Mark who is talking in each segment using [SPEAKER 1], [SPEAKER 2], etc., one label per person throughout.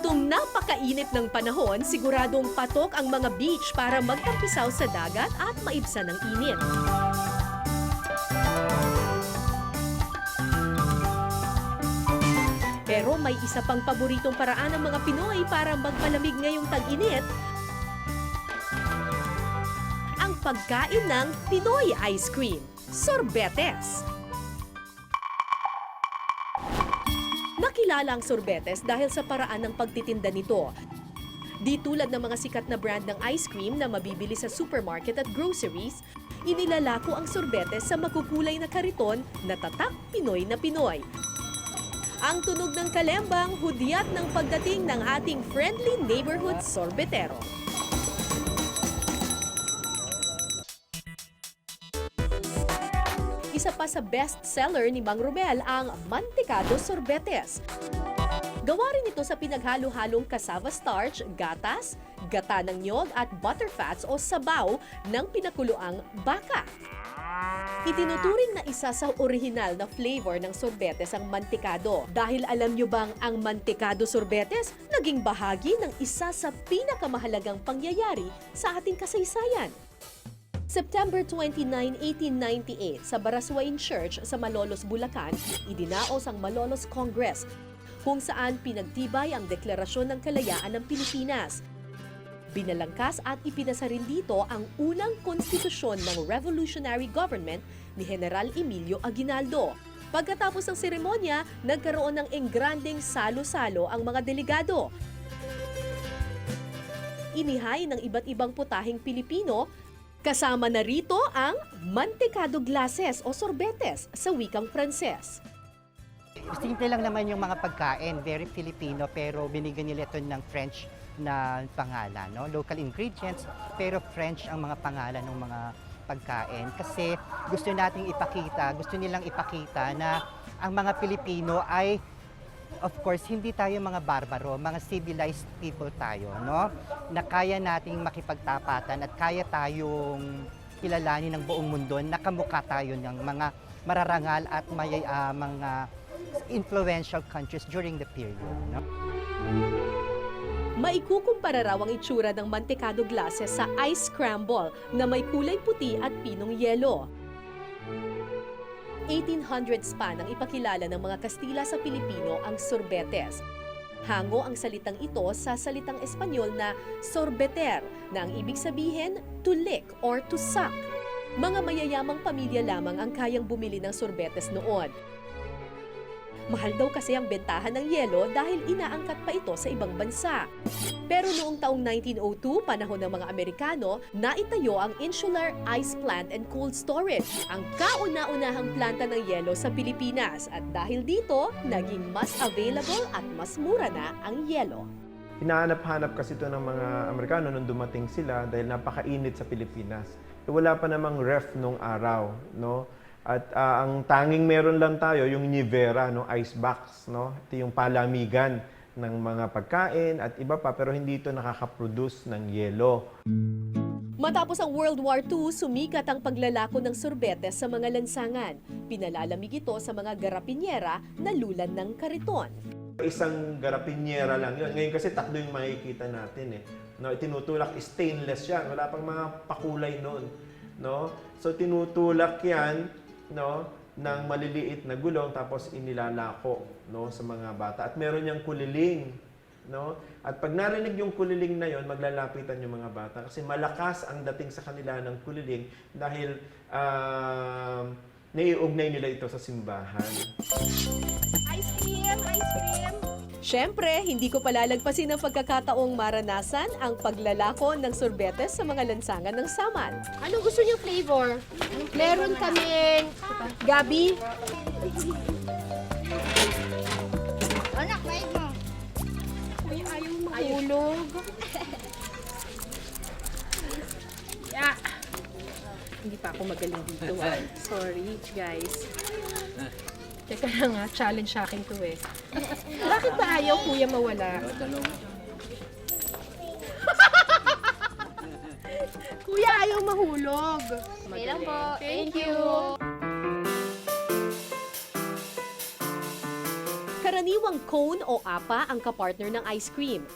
[SPEAKER 1] ganitong napakainit ng panahon, siguradong patok ang mga beach para magtampisaw sa dagat at maibsan ng init. Pero may isa pang paboritong paraan ng mga Pinoy para magpalamig ngayong tag-init, ang pagkain ng Pinoy ice cream, sorbetes. Nakilala ang sorbetes dahil sa paraan ng pagtitinda nito. Di tulad ng mga sikat na brand ng ice cream na mabibili sa supermarket at groceries, inilalako ang sorbetes sa makukulay na kariton na tatak Pinoy na Pinoy. Ang tunog ng kalembang, hudyat ng pagdating ng ating friendly neighborhood sorbetero. Isa pa sa best seller ni Mang Romel ang Mantikado Sorbetes. Gawa rin ito sa pinaghalo-halong cassava starch, gatas, gata ng nyog at butterfats o sabaw ng pinakuluang baka. Itinuturing na isa sa orihinal na flavor ng sorbetes ang mantikado. Dahil alam nyo bang ang mantikado sorbetes naging bahagi ng isa sa pinakamahalagang pangyayari sa ating kasaysayan? September 29, 1898, sa Baraswain Church sa Malolos, Bulacan, idinaos ang Malolos Congress kung saan pinagtibay ang Deklarasyon ng Kalayaan ng Pilipinas. Binalangkas at ipinasa rin dito ang unang konstitusyon ng revolutionary government ni General Emilio Aguinaldo. Pagkatapos ng seremonya, nagkaroon ng engranding salo-salo ang mga delegado. Inihay ng iba't ibang putahing Pilipino Kasama na rito ang mantikado glasses o sorbetes sa wikang Pranses.
[SPEAKER 2] Simple lang naman yung mga pagkain, very Filipino, pero binigyan nila ito ng French na pangalan, no? Local ingredients, pero French ang mga pangalan ng mga pagkain. Kasi gusto nating ipakita, gusto nilang ipakita na ang mga Pilipino ay of course, hindi tayo mga barbaro, mga civilized people tayo, no? Na kaya nating makipagtapatan at kaya tayong kilalanin ng buong mundo, nakamukha tayo ng mga mararangal at may ah, mga influential countries during the period, no?
[SPEAKER 1] Maikukumpara raw ang itsura ng mantikado glasses sa ice scramble na may kulay puti at pinong yelo. 1800s pa nang ipakilala ng mga Kastila sa Pilipino ang sorbetes. Hango ang salitang ito sa salitang Espanyol na sorbeter na ang ibig sabihin to lick or to suck. Mga mayayamang pamilya lamang ang kayang bumili ng sorbetes noon. Mahal daw kasi ang bentahan ng yelo dahil inaangkat pa ito sa ibang bansa. Pero noong taong 1902, panahon ng mga Amerikano, naitayo ang Insular Ice Plant and Cold Storage, ang kauna-unahang planta ng yelo sa Pilipinas. At dahil dito, naging mas available at mas mura na ang yelo.
[SPEAKER 3] Hinahanap-hanap kasi ito ng mga Amerikano nung dumating sila dahil napakainit sa Pilipinas. Eh, Wala pa namang ref nung araw, no? At ah, ang tanging meron lang tayo yung Nivera, no, ice box, no? Ito yung palamigan ng mga pagkain at iba pa pero hindi ito nakaka-produce ng yelo.
[SPEAKER 1] Matapos ang World War II, sumikat ang paglalako ng sorbetes sa mga lansangan. Pinalalamig ito sa mga garapinyera na lulan ng kariton.
[SPEAKER 3] Isang garapinyera lang yun. Ngayon kasi tatlo yung makikita natin eh. No, tinutulak stainless yan. Wala pang mga pakulay noon, no? So tinutulak 'yan, no, ng maliliit na gulong tapos inilalako, no, sa mga bata. At meron yang kuliling, no? At pag narinig yung kuliling na yon, maglalapitan yung mga bata kasi malakas ang dating sa kanila ng kuliling dahil um, naiugnay nila ito sa simbahan.
[SPEAKER 4] Ice cream, ice cream.
[SPEAKER 1] Siyempre, hindi ko palalagpasin ang pagkakataong maranasan ang paglalako ng sorbetes sa mga lansangan ng saman.
[SPEAKER 4] Anong gusto niyo flavor? Meron kaming gabi. Anak, wait mo. Uy, ayaw mahulog. yeah.
[SPEAKER 5] Hindi pa ako magaling dito. ah. Sorry, guys. Teka lang nga, challenge sa akin to eh. Bakit ba ayaw kuya mawala? kuya ayaw mahulog.
[SPEAKER 4] Okay lang po. Thank you.
[SPEAKER 1] Karaniwang cone o apa ang kapartner ng ice cream.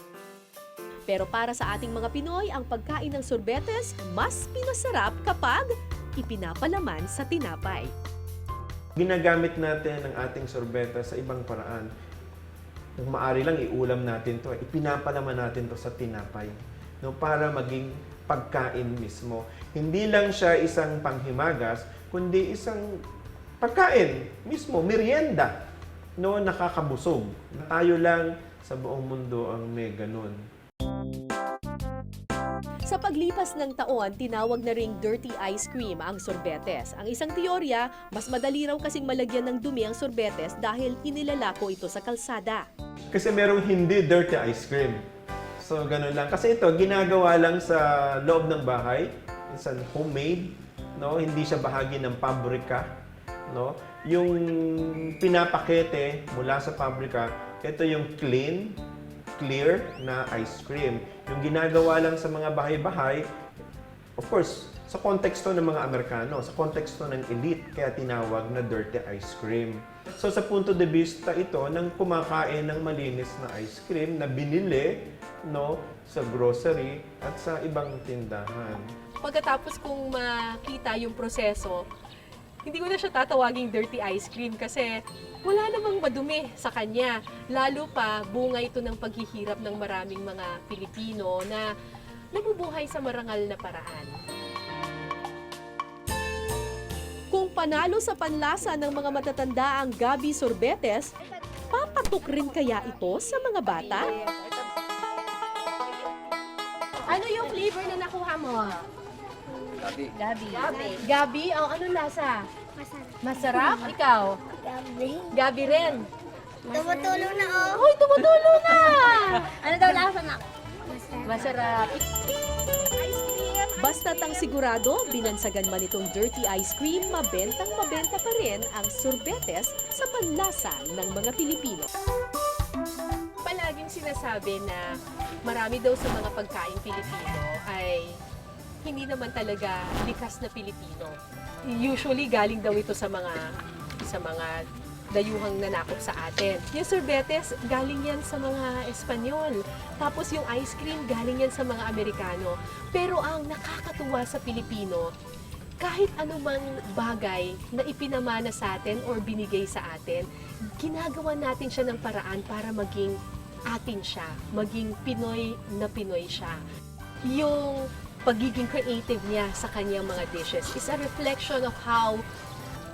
[SPEAKER 1] Pero para sa ating mga Pinoy, ang pagkain ng sorbetes mas pinasarap kapag ipinapalaman sa tinapay.
[SPEAKER 3] Ginagamit natin ang ating sorbeta sa ibang paraan. Kung maaari lang, iulam natin to. Ipinapalaman natin to sa tinapay. No, para maging pagkain mismo. Hindi lang siya isang panghimagas, kundi isang pagkain mismo, merienda. No, nakakabusog. Tayo lang sa buong mundo ang may ganun.
[SPEAKER 1] Sa paglipas ng taon, tinawag na ring dirty ice cream ang sorbetes. Ang isang teorya, mas madali raw kasing malagyan ng dumi ang sorbetes dahil inilalako ito sa kalsada.
[SPEAKER 3] Kasi merong hindi dirty ice cream. So, ganun lang. Kasi ito, ginagawa lang sa loob ng bahay. It's an homemade. No? Hindi siya bahagi ng pabrika. No? Yung pinapakete mula sa pabrika, ito yung clean, clear na ice cream. Yung ginagawa lang sa mga bahay-bahay, of course, sa konteksto ng mga Amerikano, sa konteksto ng elite, kaya tinawag na dirty ice cream. So sa punto de vista ito ng kumakain ng malinis na ice cream na binili no sa grocery at sa ibang tindahan.
[SPEAKER 5] Pagkatapos kong makita yung proseso, hindi ko na siya tatawaging dirty ice cream kasi wala namang madumi sa kanya. Lalo pa, bunga ito ng paghihirap ng maraming mga Pilipino na nabubuhay sa marangal na paraan.
[SPEAKER 1] Kung panalo sa panlasa ng mga matatanda ang Gabi Sorbetes, papatok rin kaya ito sa mga bata?
[SPEAKER 4] Ano yung flavor na nakuha mo?
[SPEAKER 6] Gabi.
[SPEAKER 4] Gabi. Gabi. Gabi? Oh, ano lasa?
[SPEAKER 7] Masarap.
[SPEAKER 4] Masarap? Ikaw?
[SPEAKER 7] Gabi.
[SPEAKER 4] Gabi rin.
[SPEAKER 7] Tumutulo na oh.
[SPEAKER 4] Hoy, tumutulo na!
[SPEAKER 7] Ano daw lasa na? Masarap.
[SPEAKER 4] Masarap.
[SPEAKER 1] Basta't ang sigurado, binansagan man itong dirty ice cream, mabentang mabenta pa rin ang sorbetes sa panlasa ng mga Pilipino.
[SPEAKER 5] Palaging sinasabi na marami daw sa mga pagkain Pilipino ay hindi naman talaga likas na Pilipino. Usually galing daw ito sa mga sa mga dayuhang nanakop sa atin. Yung sorbetes, galing yan sa mga Espanyol. Tapos yung ice cream, galing yan sa mga Amerikano. Pero ang nakakatuwa sa Pilipino, kahit anumang bagay na ipinamana sa atin or binigay sa atin, ginagawa natin siya ng paraan para maging atin siya, maging Pinoy na Pinoy siya. Yung pagiging creative niya sa kanyang mga dishes is a reflection of how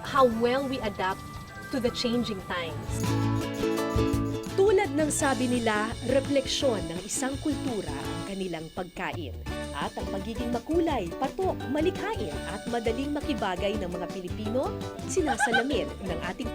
[SPEAKER 5] how well we adapt to the changing times.
[SPEAKER 1] Tulad ng sabi nila, refleksyon ng isang kultura ang kanilang pagkain. At ang pagiging makulay, patok, malikhain at madaling makibagay ng mga Pilipino, sinasalamin ng ating